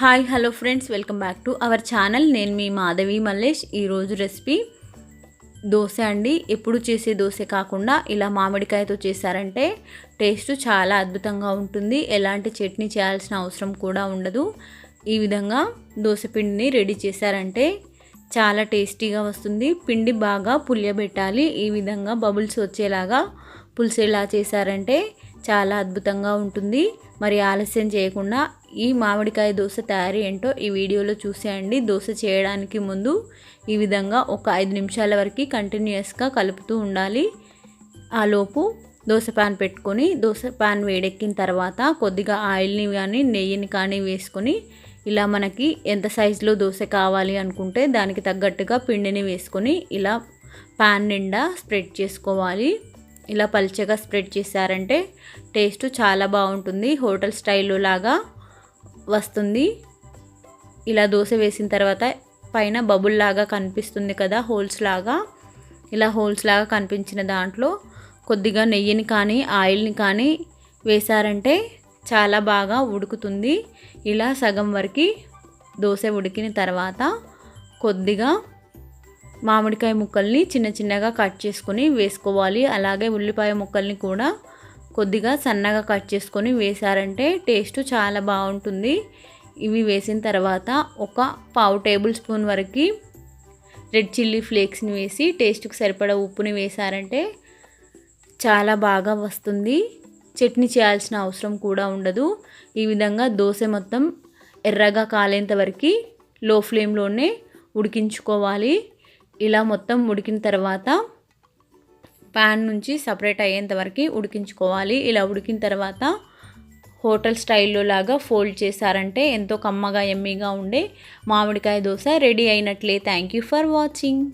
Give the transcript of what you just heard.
Hi hello friends welcome back to our channel. నేను మీ మాధవి మల్లేష్. ఈరోజు రెసిపీ దోశ అండి. ఎప్పుడు చేసే దోశ కాకుండా ఇలా మామిడికాయతో చేశారంటే టేస్ట్ చాలా అద్భుతంగా ఉంటుంది. ఎలాంటి చట్నీ చేయాల్సిన అవసరం కూడా ఉండదు. ఈ విధంగా దోశ పిండిని రెడీ చేశారంటే చాలా టేస్టీగా వస్తుంది. పిండి బాగా పులియబెట్టాలి. ఈ విధంగా బబుల్స్ వచ్చేలాగా పులిసేలా చేశారంటే చాలా అద్భుతంగా ఉంటుంది. మరి ఆలస్యం చేయకుండా ఈ మామిడికాయ దోశ తయారీ ఏంటో ఈ వీడియోలో చూసేయండి. దోశ చేయడానికి ముందు ఈ విధంగా ఒక ఐదు నిమిషాల వరకు కంటిన్యూస్గా కలుపుతూ ఉండాలి. ఆలోపు దోశ ప్యాన్ పెట్టుకొని దోశ ప్యాన్ వేడెక్కిన తర్వాత కొద్దిగా ఆయిల్ని కానీ నెయ్యిని కానీ వేసుకొని ఇలా మనకి ఎంత సైజులో దోశ కావాలి అనుకుంటే దానికి తగ్గట్టుగా పిండిని వేసుకొని ఇలా ప్యాన్ నిండా స్ప్రెడ్ చేసుకోవాలి. ఇలా పల్చగా స్ప్రెడ్ చేశారంటే టేస్ట్ చాలా బాగుంటుంది. హోటల్ స్టైల్లో లాగా వస్తుంది. ఇలా దోశ వేసిన తర్వాత పైన బబుల్ లాగా కనిపిస్తుంది కదా హోల్స్ లాగా. ఇలా హోల్స్ లాగా కనిపించిన దాంట్లో కొద్దిగా నెయ్యిని కానీ ఆయిల్ని కానీ వేశారంటే చాలా బాగా ఉడుకుతుంది. ఇలా సగం వరకు దోశ ఉడికిన తర్వాత కొద్దిగా మామిడికాయ ముక్కల్ని చిన్న చిన్నగా కట్ చేసుకొని వేసుకోవాలి. అలాగే ఉల్లిపాయ ముక్కల్ని కూడా కొద్దిగా సన్నగా కట్ చేసుకొని వేశారంటే టేస్ట్ చాలా బాగుంటుంది. ఇవి వేసిన తర్వాత ఒక పావు టేబుల్ స్పూన్ వరకు రెడ్ చిల్లీ ఫ్లేక్స్ని వేసి టేస్ట్కి సరిపడా ఉప్పుని వేశారంటే చాలా బాగా వస్తుంది. చట్నీ చేయాల్సిన అవసరం కూడా ఉండదు. ఈ విధంగా దోశ మొత్తం ఎర్రగా కాలేంత వరకు లో ఫ్లేమ్లోనే ఉడికించుకోవాలి. ఇలా మొత్తం ఉడికిన తర్వాత ప్యాన్ నుంచి సపరేట్ అయ్యేంత వరకు ఉడికించుకోవాలి. ఇలా ఉడికిన తర్వాత హోటల్ స్టైల్లో లాగా ఫోల్డ్ చేశారంటే ఎంతో కమ్మగా ఎమ్మీగా ఉండే మామిడికాయ dosa ready అయినట్లే. Thank you for watching.